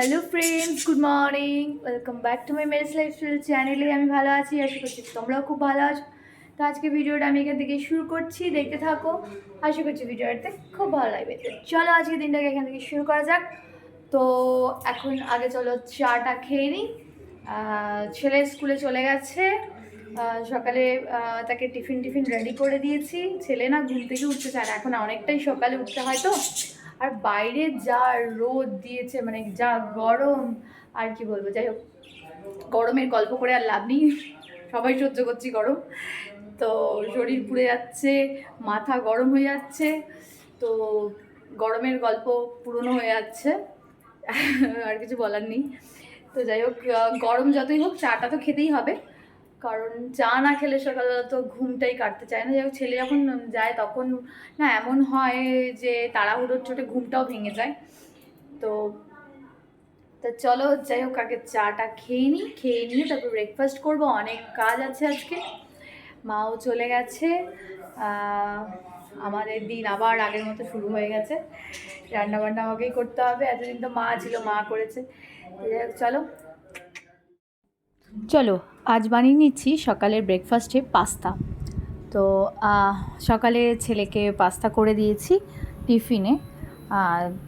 Hello friends good morning welcome back to my Mary's lifestyle চ্যানেলে আমি ভালো আছি, আশা করছি তোমরাও খুব ভালো আছো। তো আজকে ভিডিওটা আমি এখান থেকে শুরু করছি। দেখতে থাকো। আশা করছি ভিডিওটাতে খুব ভালো লাগবে। চলো আজকে দিনটাকে এখান থেকে শুরু করা যাক। তো এখন আগে চলো চাটা খেয়ে নিই। ছেলে স্কুলে চলে গেছে। সকালে তাকে টিফিন টিফিন রেডি করে দিয়েছি। ছেলে না ঘুম থেকে উঠতে চায় না এখন অনেকটাই সকালে উঠতে হয় তো। আর বাইরে যা রোদ দিয়েছে মানে যা গরম, আর কি বলব, যাই হোক, গরমের গল্প করে আর লাভ নেই। সবাই সহ্য করছি গরম। তো শরীর পুড়ে যাচ্ছে, মাথা গরম হয়ে যাচ্ছে, তো গরমের গল্প পুরনো হয়ে যাচ্ছে, আর কিছু বলার নেই। তো যাই হোক গরম যতই হোক, চাটা তো খেতেই হবে। কারণ চা না খেলে সকালবেলা তো ঘুমটাই কাটতে চায় না। যাই ছেলে যখন যায় তখন না এমন হয় যে তাড়াহুড়োর চোটে ঘুমটাও ভেঙে যায়। তো, তা চলো যাই হোক, আগে চাটা খেয়ে নিই, খেয়ে নিয়ে তারপর ব্রেকফাস্ট করব। অনেক কাজ আছে আজকে। মাও চলে গেছে। আমাদের দিন আবার আগের মতো শুরু হয়ে গেছে। রান্না বান্না আমাকেই করতে হবে। এতদিন তো মা ছিল, মা করেছে। চলো। চলো, আজ বানিয়ে নিচ্ছি সকালের ব্রেকফাস্টে পাস্তা। তো সকালে ছেলেকে পাস্তা করে দিয়েছি টিফিনে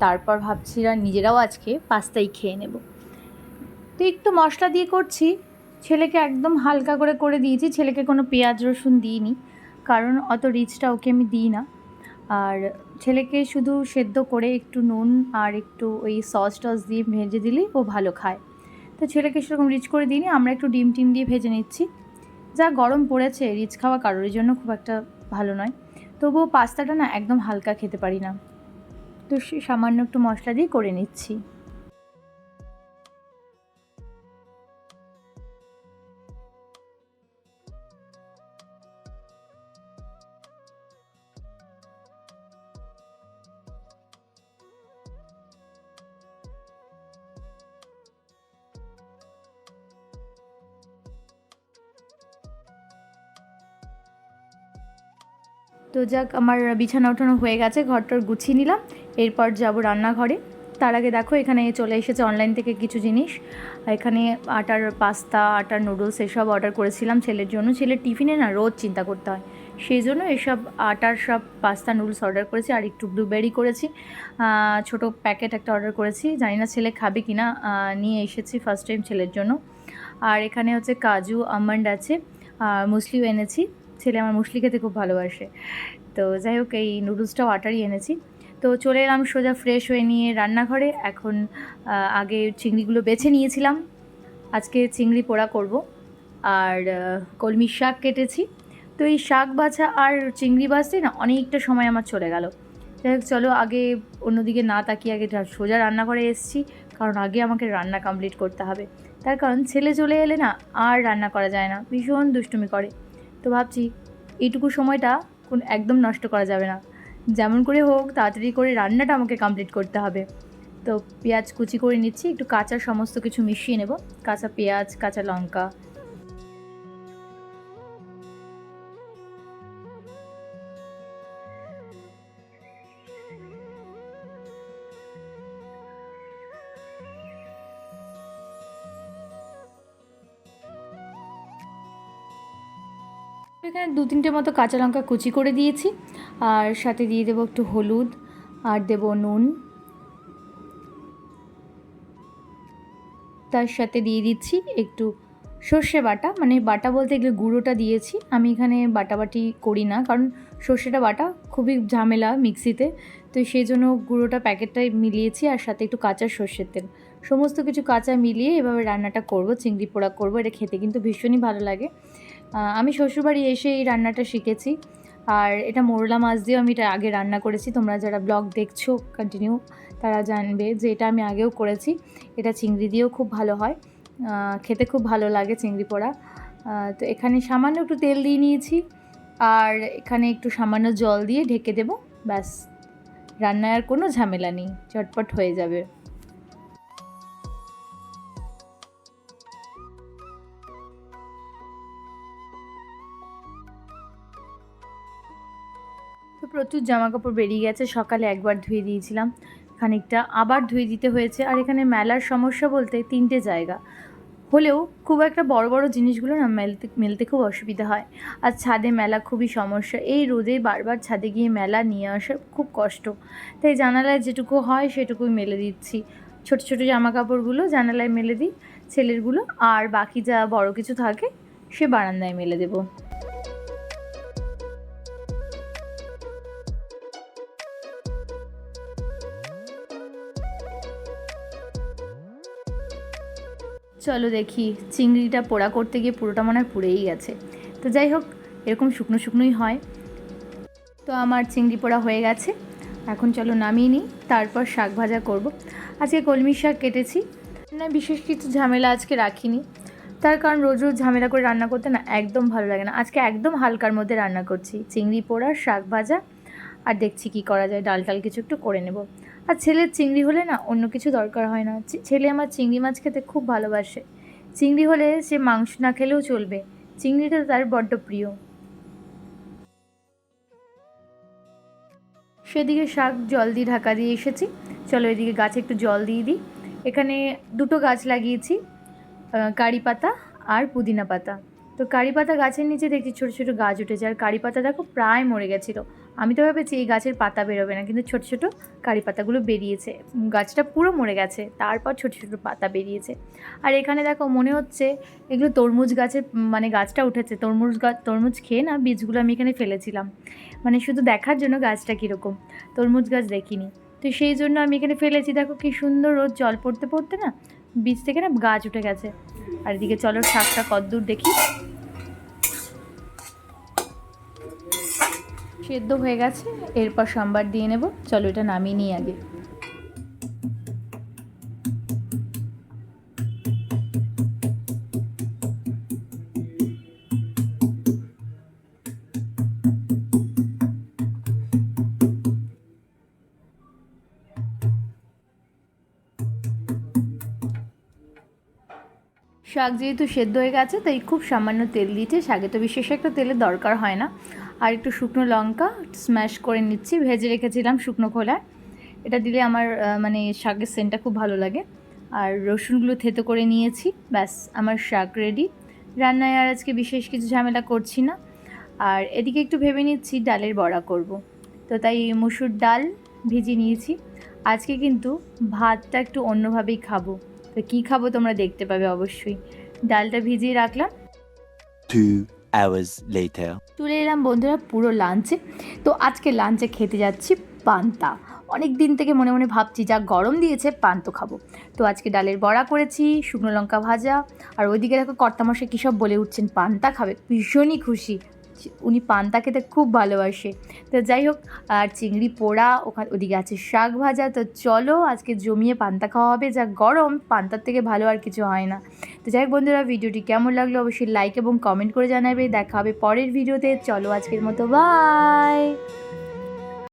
তারপর ভাবছিলাম নিজেরাও আজকে পাস্তাই খেয়ে নেব। তো একটু মশলা দিয়ে করছি, ছেলেকে একদম হালকা করে করে দিয়েছি, ছেলেকে কোনো পেঁয়াজ রসুন দিইনি, কারণ অত রিচটা ওকে আমি দিই না। আর ছেলেকে শুধু সেদ্ধ করে একটু নুন আর একটু ওই সস টস দিয়ে ভেজে দিলেই ও ভালো খায়। তো ছেলেকে সেরকম রিচ করে দিইনি, আমরা একটু ডিম টিম দিয়ে ভেজে নিচ্ছি। যা গরম পড়েছে, রিচ খাওয়া কারোর জন্য খুব একটা ভালো নয়। তবুও পাস্তাটা না একদম হালকা খেতে পারি না। তো সামান্য একটু মশলা দিয়ে করে নিচ্ছি। তো যাক, আমার বিছানা ওঠানো হয়ে গেছে, ঘরটার গুছিয়ে নিলাম, এরপর যাব রান্নাঘরে। তার আগে দেখো, এখানে চলে এসেছে অনলাইন থেকে কিছু জিনিস। এখানে আটার পাস্তা, আটার নুডলস এসব অর্ডার করেছিলাম ছেলের জন্য। ছেলের টিফিনে না রোজ চিন্তা করতে হয়। সেই জন্য এসব আটার সব পাস্তা নুডলস অর্ডার করেছি, আর একটু ব্লুবেরি করেছি। ছোট প্যাকেট একটা অর্ডার করেছি। জানি না ছেলে খাবে কি না নিয়ে এসেছি ফার্স্ট টাইম ছেলের জন্য। আর এখানে হচ্ছে কাজু আমন্ড আছে আর মুসলিও এনেছি। ছেলে আমার মুসলি খেতে খুব ভালোবাসে। তো যাই হোক, এই নুডলসটাও আটারই এনেছি। তো চলে এলাম সোজা ফ্রেশ হয়ে নিয়ে রান্নাঘরে। এখন আগে চিংড়িগুলো বেছে নিয়েছিলাম। আজকে চিংড়ি পোড়া করব। আর কলমি শাক কেটেছি। তো এই শাক বাছা আর চিংড়ি বাছতে না অনেকটা সময় আমার চলে গেল। যাই হোক, চলো আগে অন্যদিকে না তাকিয়ে আগে সোজা রান্নাঘরে এসেছি। কারণ আগে আমাকে রান্না কমপ্লিট করতে হবে। তার কারণ ছেলে চলে এলে না আর রান্না করা যায় না। ভীষণ দুষ্টুমি করে। তো ভাবছি এইটুকু সময়টা কোন একদম নষ্ট করা যাবে না। যেমন করে হোক, তাড়াতাড়ি করে রান্নাটা আমাকে কমপ্লিট করতে হবে। তো পেঁয়াজ কুচি করে নিচ্ছি, একটু কাঁচা সমস্ত কিছু মিশিয়ে নেব। কাঁচা পেঁয়াজ, কাঁচা লঙ্কা এখানে দু তিনটে মতো কাঁচা লঙ্কা কুচি করে দিয়েছি। আর সাথে দিয়ে দেবো একটু হলুদ, আর দেবো নুন। তার সাথে দিয়ে দিচ্ছি একটু সর্ষে বাটা। মানে বাটা বলতে এগুলো গুঁড়োটা দিয়েছি। আমি এখানে বাটাবাটি করি না, কারণ সর্ষেটা বাটা খুবই ঝামেলা মিক্সিতে। তো সেই জন্য গুঁড়োটা প্যাকেটটাই মিলিয়েছি, আর সাথে একটু কাঁচা সর্ষের তেল। সমস্ত কিছু কাঁচা মিলিয়ে এভাবে রান্নাটা করব, চিংড়ি পোড়া করব। এটা খেতে কিন্তু ভীষণই ভালো লাগে। আমি শ্বশুরবাড়ি এসে এই রান্নাটা শিখেছি। আর এটা মোরলা মাছ দিয়েও আমি এটা আগে রান্না করেছি। তোমরা যারা ব্লগ দেখছ কন্টিনিউ তারা জানবে যে এটা আমি আগেও করেছি। এটা চিংড়ি দিয়েও খুব ভালো হয়। খেতে খুব ভালো লাগে চিংড়ি পোড়া। তো এখানে সামান্য একটু তেল দিয়ে নিয়েছি। আর এখানে একটু সামান্য জল দিয়ে ঢেকে দেবো। ব্যাস রান্নার কোনো ঝামেলা নেই। চটপট হয়ে যাবে। প্রচুর জামা কাপড় বেরিয়ে গেছে, সকালে একবার ধুয়ে দিয়েছিলাম খানিকটা, আবার ধুয়ে দিতে হয়েছে। আর এখানে মেলার সমস্যা বলতে তিনটে জায়গা। হলেও খুব একটা বড় বড় জিনিসগুলো না মেলতে মেলতে খুব অসুবিধা হয়। আর ছাদে মেলা খুবই সমস্যা। এই রোদে বারবার ছাদে গিয়ে মেলা নিয়ে আসা খুব কষ্ট। তাই জানালায় যেটুকু হয় সেটুকুই মেলে দিচ্ছি। ছোট ছোট জামা কাপড়গুলো জানালায় মেলে দিই ছেলেরগুলো। আর বাকি যা বড় কিছু থাকে সে বারান্দায় মেলে দেবো। চলো দেখি, চিংড়িটা পোড়া করতে গিয়ে পুরোটা মনে হয় পুড়েই গেছে। তো যাই হোক, এরকম শুকনো শুকনোই হয়। তো আমার চিংড়ি পোড়া হয়ে গেছে। এখন চলো নামিয়ে নিই, তারপর শাক ভাজা করব। আজকে কলমি শাক কেটেছি। না, বিশেষ কিছু ঝামেলা আজকে রাখিনি। তার কারণ রোজ রোজ ঝামেলা করে রান্না করতে না একদম ভালো লাগে না। আজকে একদম হালকার মধ্যে রান্না করছি। চিংড়ি পোড়া, শাক ভাজা, আর দেখছি কি করা যায়। ডাল টাল কিছু একটু করে নেব। আর ছেলের চিংড়ি হলে না অন্য কিছু দরকার হয় না। ছেলে আমার চিংড়ি মাছ খেতে খুব ভালোবাসে। চিংড়ি হলে সে মাংস না খেলেও চলবে। চিংড়িটা তার বড্ড প্রিয়। সেদিকে শাক জল দিয়ে ঢাকা দিয়ে এসেছি। চলো এদিকে গাছে একটু জল দিয়ে দিই। এখানে দুটো গাছ লাগিয়েছি কারি পাতা আর পুদিনা পাতা। তো কারি পাতা গাছের নিচে দেখছি ছোটো ছোটো গাছ উঠেছে। আর কারি পাতা দেখো প্রায় মরে গেছিল। আমি তো ভেবেছি এই গাছের পাতা বেরোবে না, কিন্তু ছোটো ছোটো কারি পাতাগুলো বেরিয়েছে। গাছটা পুরো মরে গেছে, তারপর ছোটো ছোটো পাতা বেরিয়েছে। আর এখানে দেখো মনে হচ্ছে এগুলো তরমুজ গাছের মানে গাছটা উঠেছে। তরমুজ গাছ তরমুজ খেয়ে না বীজগুলো আমি এখানে ফেলেছিলাম। মানে শুধু দেখার জন্য গাছটা কীরকম, তরমুজ গাছ দেখিনি। তো সেই জন্য আমি এখানে ফেলেছি। দেখো কি সুন্দর রোদ জল পড়তে পড়তে না বীজ থেকে না গাছ উঠে গেছে। আর এদিকে চলো শাকটা কদ্দূর দেখি। সেদ্ধ হয়ে গেছে, এরপর সাম্বার দিয়ে নেব। চলো এটা নামিয়ে নিই আগে। শাক যেহেতু সেদ্ধ হয়ে গেছে, তাই খুব সামান্য তেল দিয়েছে শাকে তো বিশেষ একটা তেলের দরকার হয় না। আর একটু শুকনো লঙ্কা স্ম্যাশ করে নিচ্ছি। ভেজে রেখেছিলাম শুকনো খোলায়। এটা দিলে আমার মানে শাকের সেন্টটা খুব ভালো লাগে। আর রসুনগুলো থেতো করে নিয়েছি। ব্যাস, আমার শাক রেডি রান্নায় আর আজকে বিশেষ কিছু ঝামেলা করছি না। আর এদিকে একটু ভেবে নিচ্ছি, ডালের বড়া করব। তো তাই মুসুর ডাল ভিজিয়ে নিয়েছি। আজকে কিন্তু ভাতটা একটু অন্যভাবেই খাব। তো কী খাব তোমরা দেখতে পাবে অবশ্যই। ডালটা ভিজিয়ে রাখলাম। Hours later. চলে এলাম বন্ধুরা পুরো লাঞ্চে তো আজকে লাঞ্চে খেতে যাচ্ছি পান্তা। অনেক দিন থেকে মনে মনে ভাবছি, যা গরম দিয়েছে পান্ত খাব। তো আজকে ডালের বড়া করেছি, শুকনো লঙ্কা ভাজা। আর ওইদিকে দেখো কর্তামশাই কী সব বলে উঠছেন, পান্তা খাবে। ভীষণই খুশি। উনি পান্তা খেতে খুব ভালোবাসে। তো যাই হোক, আর চিংড়ি পোড়া, ওখানে, ওদিকে আছে শাক ভাজা। তো চলো, আজকে জমিয়ে পান্তা খাওয়া হবে, যা গরম, পান্তার থেকে ভালো আর কিছু হয় না। তো যাই হোক বন্ধুরা, ভিডিওটি কেমন লাগল অবশ্যই লাইক এবং কমেন্ট করে জানাবে। দেখা হবে পরের ভিডিওতে। চলো আজকের মতো বাই